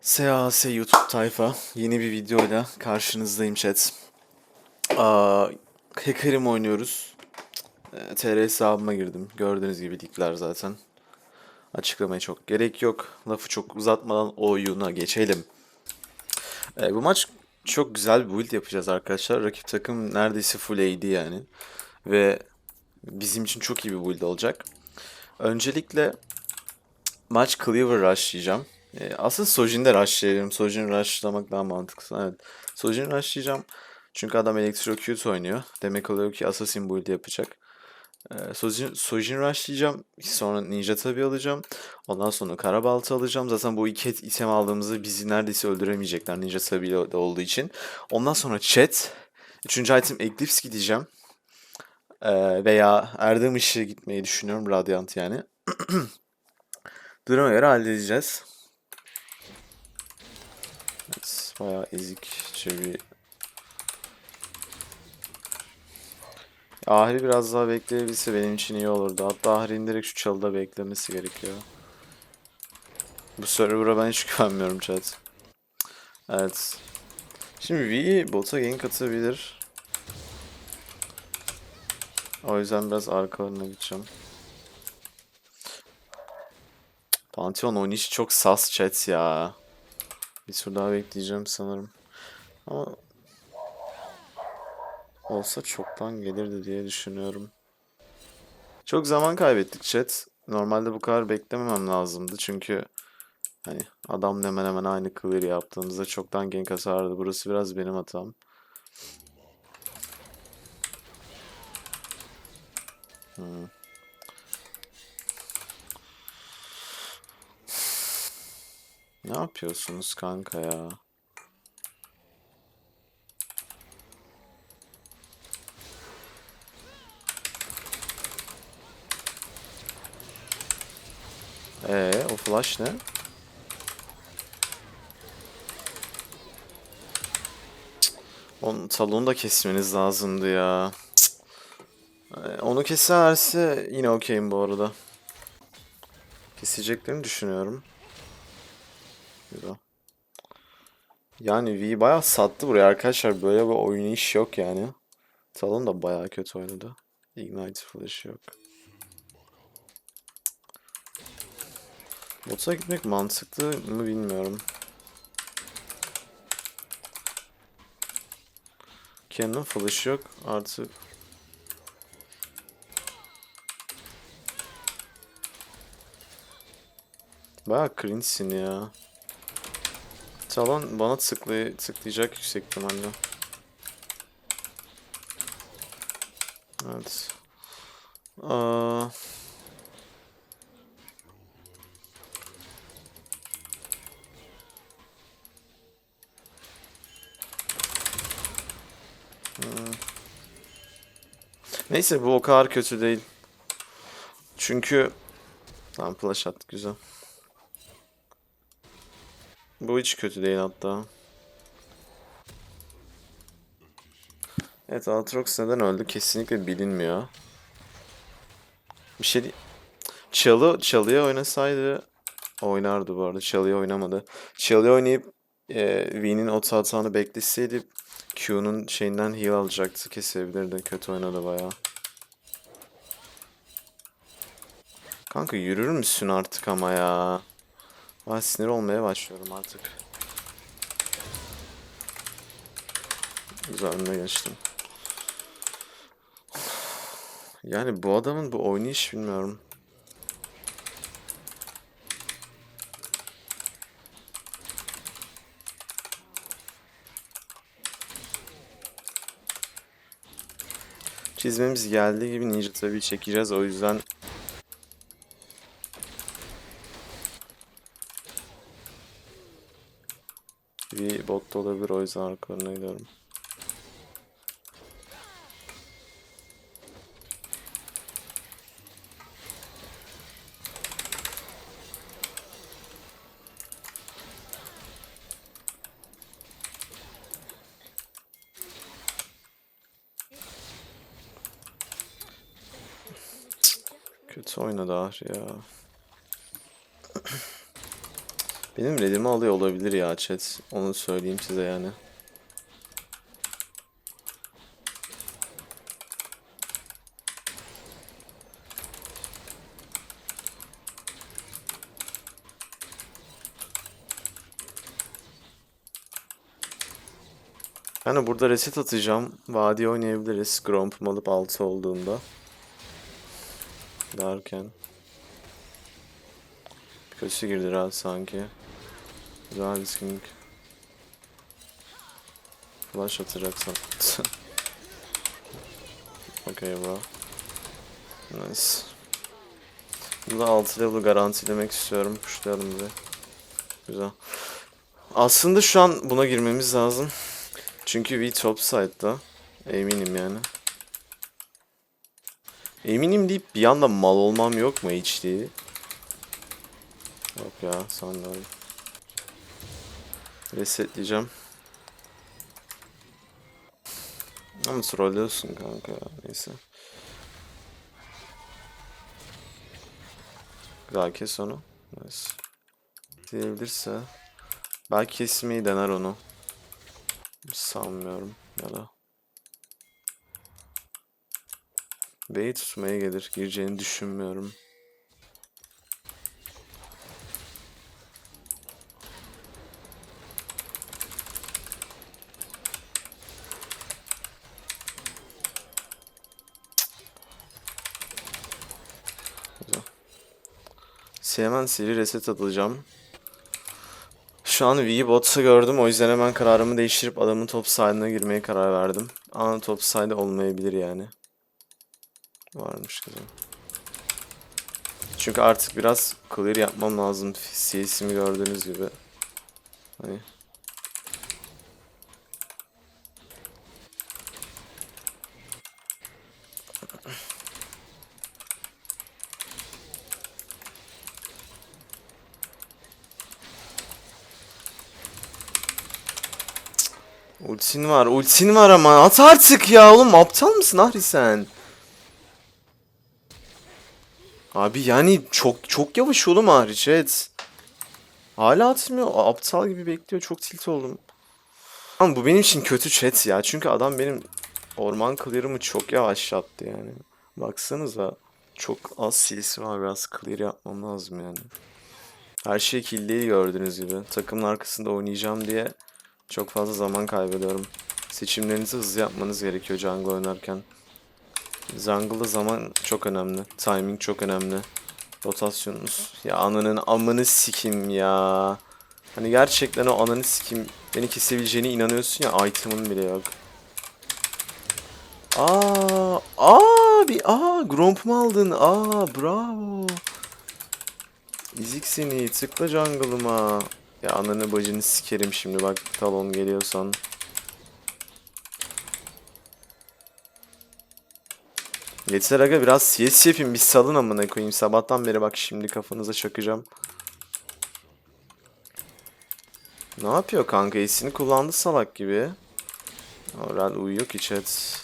SAS YouTube tayfa yeni bir videoyla karşınızdayım chat. Aa, Hacker'im oynuyoruz. Ee, TR hesabıma girdim. Gördüğünüz gibi ligler zaten. Açıklamaya çok gerek yok. Lafı çok uzatmadan oyuna geçelim. Ee, bu maç çok güzel bir build yapacağız arkadaşlar. Rakip takım neredeyse full AD yani. Ve bizim için çok iyi bir build olacak. Öncelikle maç Cleaver rushlayacağım. E, aslında Sojin'de rushlayalım. Sojin rushlamak daha mantıklı. Evet. Sojin rushlayacağım. Çünkü adam Electrocute oynuyor. Demek oluyor ki Assassin build yapacak. E, Sojin, Sojin rushlayacağım. Sonra Ninja tabi alacağım. Ondan sonra Karabaltı alacağım. Zaten bu iki item aldığımızda bizi neredeyse öldüremeyecekler Ninja tabi olduğu için. Ondan sonra Chat. Üçüncü item Eclipse gideceğim. E, veya Erdem Işığı gitmeyi düşünüyorum. Radiant yani. Duruma göre halledeceğiz. Evet, bayağı ezikçe bir... Ahri biraz daha bekleyebilse benim için iyi olurdu. Hatta Ahri'nin direkt şu çalıda beklemesi gerekiyor. Bu server'a ben hiç güvenmiyorum chat. Evet. Şimdi V bota gank atabilir. O yüzden biraz arkalarına gideceğim. Pantheon oynayışı çok sas chat ya. Bir tur daha bekleyeceğim sanırım. Ama olsa çoktan gelirdi diye düşünüyorum. Çok zaman kaybettik chat. Normalde bu kadar beklememem lazımdı çünkü hani adam hemen hemen aynı clear yaptığımızda çoktan gank hasardı. Burası biraz benim hatam. Hmm. Ne yapıyorsunuz kanka ya? Ee, o flash ne? Onun talonu da kesmeniz lazımdı ya. Ee, Onu keserse yine okeyim bu arada. Keseceklerini düşünüyorum. Güzel. Yani V bayağı sattı buraya arkadaşlar. Böyle bir oynayış yok yani. Talon da bayağı kötü oynadı. Ignite flash yok. Bot'a gitmek mantıklı mı bilmiyorum. Kenan'ın flash yok. Artık Bayağı cringe'sin ya. Talon bana tıklay tıklayacak yüksek ihtimalle. Evet. Aa. Neyse bu o kadar kötü değil. Çünkü Tamam flash attık güzel. Bu hiç kötü değil hatta. Evet Aatrox neden öldü kesinlikle bilinmiyor. Bir şey. Çalı, çalıya oynasaydı oynardı bu arada. Çalıya oynamadı. Çalıya oynayıp e, V'nin ot hatanı bekleseydi Q'nun şeyinden heal alacaktı. Kesebilirdi. Kötü oynadı bayağı. Kanka yürür müsün artık ama ya? Ben sinir olmaya başlıyorum artık. Güzel geçtim. Yani bu adamın bu oynayış bilmiyorum. Çizmemiz geldiği gibi Ninja tabii çekeceğiz o yüzden bir bot da olabilir o yüzden arkalarına gidiyorum. Kötü oynadı ya. Benim redimi alıyor olabilir ya chat. Onu söyleyeyim size yani. Yani burada reset atacağım. Vadi oynayabiliriz. Gromp'um alıp 6 olduğunda. Derken. Kötü girdi rahat sanki. Güzel disking. Flash atacaksam. okay bro. Nice. Burada 6 level garantilemek istiyorum. Pushlayalım bir. Güzel. Aslında şu an buna girmemiz lazım. Çünkü V top side'da. Eminim yani. Eminim deyip bir anda mal olmam yok mu hiç diye. Yok ya sandalye. Resetleyeceğim. Ama trollüyorsun kanka ya neyse. Güzel kes onu. Nice. Diyebilirse. Belki kesmeyi dener onu. Sanmıyorum ya da. B'yi tutmaya gelir. Gireceğini düşünmüyorum. Hemen seri reset atacağım. Şu an V'yi bot'ta gördüm. O yüzden hemen kararımı değiştirip adamın top side'ına girmeye karar verdim. Ama top side olmayabilir yani. Varmış güzel. Çünkü artık biraz clear yapmam lazım. CS'imi gördüğünüz gibi. Hani Ultin var, ultin var ama at artık ya oğlum aptal mısın Ahri sen? Abi yani çok çok yavaş oğlum Ahri chat. Hala atmıyor, aptal gibi bekliyor çok tilt oldum. Ama bu benim için kötü chat ya çünkü adam benim orman clear'ımı çok yavaşlattı yani. Baksanıza çok az silsi var biraz clear yapmam lazım yani. Her şey kill değil gördüğünüz gibi. Takımın arkasında oynayacağım diye çok fazla zaman kaybediyorum. Seçimlerinizi hızlı yapmanız gerekiyor jungle oynarken. Jungle'da zaman çok önemli. Timing çok önemli. Rotasyonunuz. Ya ananın amını sikim ya. Hani gerçekten o ananı sikim beni kesebileceğine inanıyorsun ya item'ın bile yok. Aa, abi, aa, Gromp mu aldın? Aa, bravo. İzik seni, tıkla jungle'ıma. Ya ananı bacını sikerim şimdi bak talon geliyorsan. Yeter aga biraz CS yapayım bir salın amına koyayım. Sabahtan beri bak şimdi kafanıza çakacağım. Ne yapıyor kanka? Esini kullandı salak gibi. Oral uyuyor ki chat.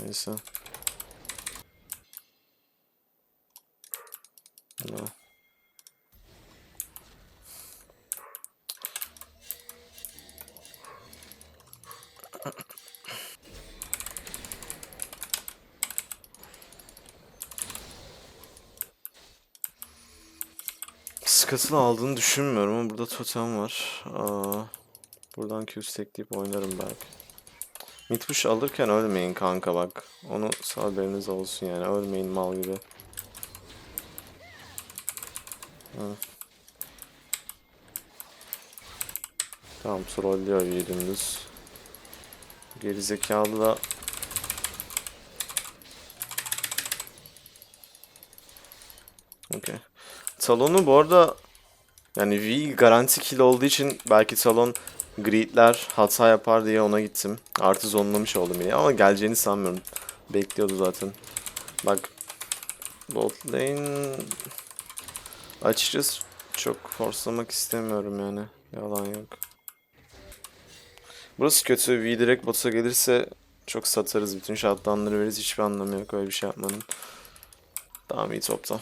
Neyse. No. Scuttle'ı aldığını düşünmüyorum ama burada totem var. Aa, buradan Q stackleyip oynarım belki. Mid push alırken ölmeyin kanka bak. Onu haberiniz olsun yani. Ölmeyin mal gibi. Ha. Tamam trollüyor dümdüz. Gerizekalı da Okey. Talon'u bu arada yani V garanti kill olduğu için belki Talon Greed'ler hata yapar diye ona gittim. Artı zonlamış oldum yine ama geleceğini sanmıyorum. Bekliyordu zaten. Bak bot lane açıkçası çok forslamak istemiyorum yani. Yalan yok. Burası kötü. V direkt bota gelirse çok satarız. Bütün shutdownları veririz. Hiçbir anlamı yok öyle bir şey yapmanın. Tamam iyi topta.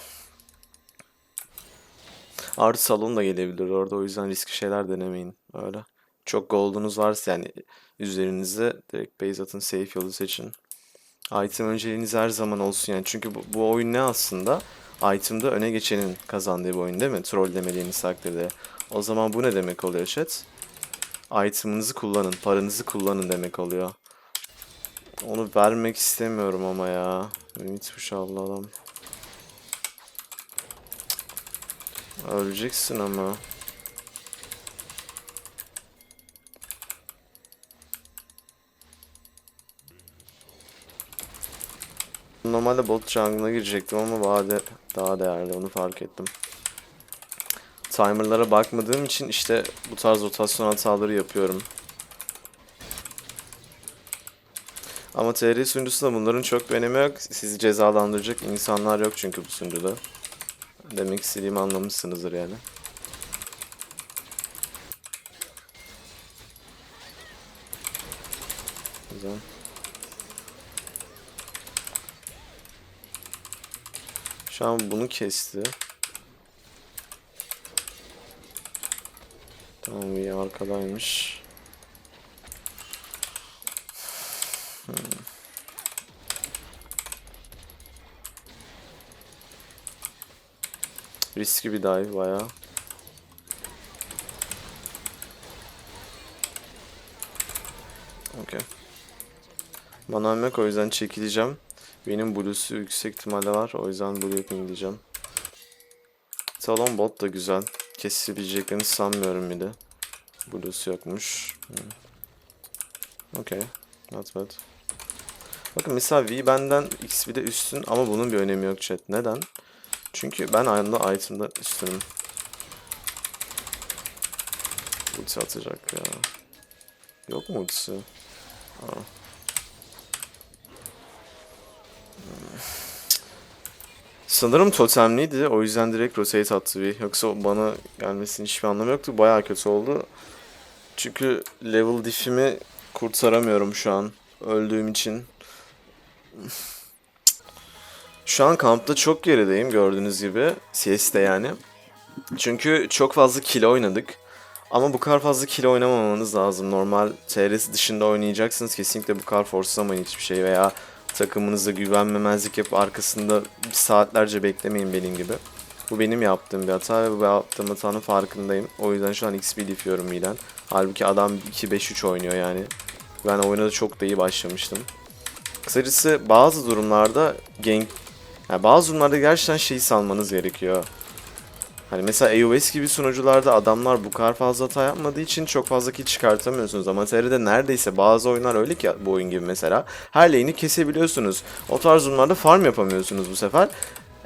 Artı salon da gelebilir orada o yüzden riskli şeyler denemeyin öyle. Çok gold'unuz varsa yani üzerinizde direkt base atın safe yolu seçin. Item önceliğiniz her zaman olsun yani çünkü bu, bu oyun ne aslında? Item'da öne geçenin kazandığı bir oyun değil mi? Troll demediğiniz takdirde. O zaman bu ne demek oluyor chat? Item'ınızı kullanın, paranızı kullanın demek oluyor. Onu vermek istemiyorum ama ya. Ümit Allah adam. Öleceksin ama. Normalde bot jungle'a girecektim ama vade daha değerli onu fark ettim. Timer'lara bakmadığım için işte bu tarz rotasyon hataları yapıyorum. Ama TR sunucusunda bunların çok bir önemi yok. Sizi cezalandıracak insanlar yok çünkü bu sunucuda. Demek istediğimi anlamışsınızdır yani. Güzel. Şu an bunu kesti. Tamam iyi arkadaymış. Hmm. Riskli bir dive bayağı. Okey. Yok o yüzden çekileceğim. Benim blue'su yüksek ihtimalle var. O yüzden blue yapayım diyeceğim. Talon bot da güzel. Kesilebileceklerini sanmıyorum bir de. Blue'su yokmuş. Hmm. Okey. Not bad. Bakın mesela V benden XP'de üstün ama bunun bir önemi yok chat. Neden? Çünkü ben aynı item'da üstünüm. Ulti atacak ya. Yok mu ultisi? Aa. Sanırım totemliydi. O yüzden direkt rotate attı bir. Yoksa bana gelmesinin hiçbir anlamı yoktu. Bayağı kötü oldu. Çünkü level diff'imi kurtaramıyorum şu an. Öldüğüm için. Şu an kampta çok gerideyim gördüğünüz gibi. CS'de yani. Çünkü çok fazla kill oynadık. Ama bu kadar fazla kill oynamamanız lazım. Normal TRS dışında oynayacaksınız. Kesinlikle bu kadar force'lamayın hiçbir şey veya takımınıza güvenmemezlik yapıp arkasında saatlerce beklemeyin benim gibi. Bu benim yaptığım bir hata ve bu yaptığım hatanın farkındayım. O yüzden şu an XP difiyorum Milan. Halbuki adam 2-5-3 oynuyor yani. Ben oyuna da çok da iyi başlamıştım. Kısacası bazı durumlarda gank yani bazı durumlarda gerçekten şeyi salmanız gerekiyor. Hani mesela AOS gibi sunucularda adamlar bu kadar fazla hata yapmadığı için çok fazla kill çıkartamıyorsunuz. Ama TR'de neredeyse bazı oyunlar öyle ki bu oyun gibi mesela. Her lane'i kesebiliyorsunuz. O tarz durumlarda farm yapamıyorsunuz bu sefer.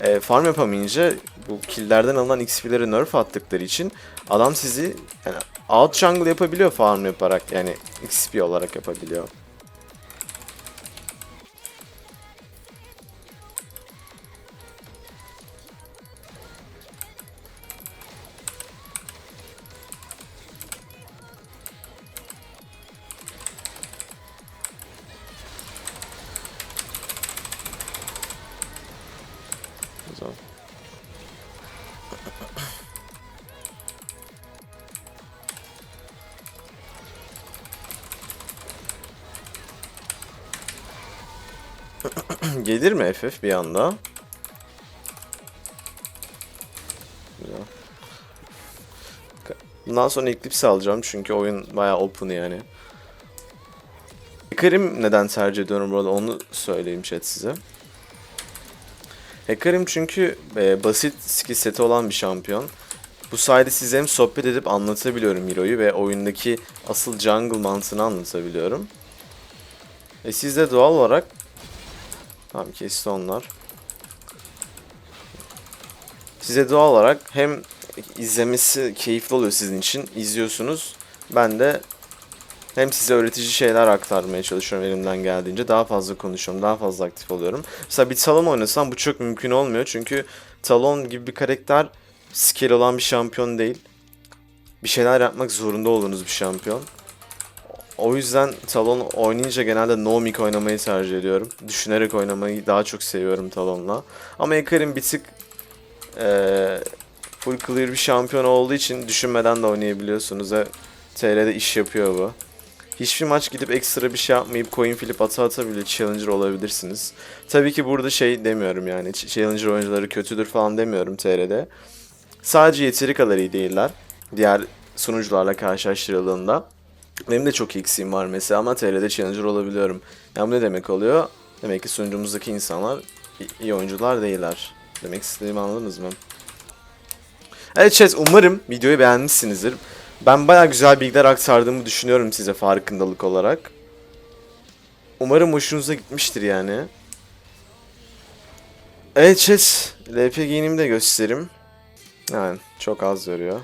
E, farm yapamayınca bu killlerden alınan XP'leri nerf attıkları için adam sizi yani out jungle yapabiliyor farm yaparak yani XP olarak yapabiliyor. Gelir mi FF bir anda? Güzel. Bundan sonra Eclipse alacağım çünkü oyun bayağı open yani. Hekarim neden tercih ediyorum burada onu söyleyeyim chat size. Hekarim çünkü e, basit skill seti olan bir şampiyon. Bu sayede size hem sohbet edip anlatabiliyorum Hero'yu ve oyundaki asıl jungle mantığını anlatabiliyorum. E siz de doğal olarak Tamam kesti onlar. Size doğal olarak hem izlemesi keyifli oluyor sizin için. izliyorsunuz. Ben de hem size öğretici şeyler aktarmaya çalışıyorum elimden geldiğince. Daha fazla konuşuyorum, daha fazla aktif oluyorum. Mesela bir Talon oynasam bu çok mümkün olmuyor. Çünkü Talon gibi bir karakter skill olan bir şampiyon değil. Bir şeyler yapmak zorunda olduğunuz bir şampiyon. O yüzden Talon oynayınca genelde no mic oynamayı tercih ediyorum. Düşünerek oynamayı daha çok seviyorum Talon'la. Ama Ekarim bir tık eee, full clear bir şampiyon olduğu için düşünmeden de oynayabiliyorsunuz ve TR'de iş yapıyor bu. Hiçbir maç gidip ekstra bir şey yapmayıp coin flip ata ata bile challenger olabilirsiniz. Tabii ki burada şey demiyorum yani ch- challenger oyuncuları kötüdür falan demiyorum TR'de. Sadece yeteri kadar iyi değiller. Diğer sunucularla karşılaştırıldığında. Benim de çok eksiğim var mesela ama TR'de challenger olabiliyorum. Yani bu ne demek oluyor? Demek ki sunucumuzdaki insanlar iyi oyuncular değiller. Demek istediğimi anladınız mı? Evet chat umarım videoyu beğenmişsinizdir. Ben baya güzel bilgiler aktardığımı düşünüyorum size farkındalık olarak. Umarım hoşunuza gitmiştir yani. Evet chat LP giyinimi de göstereyim. Yani çok az veriyor.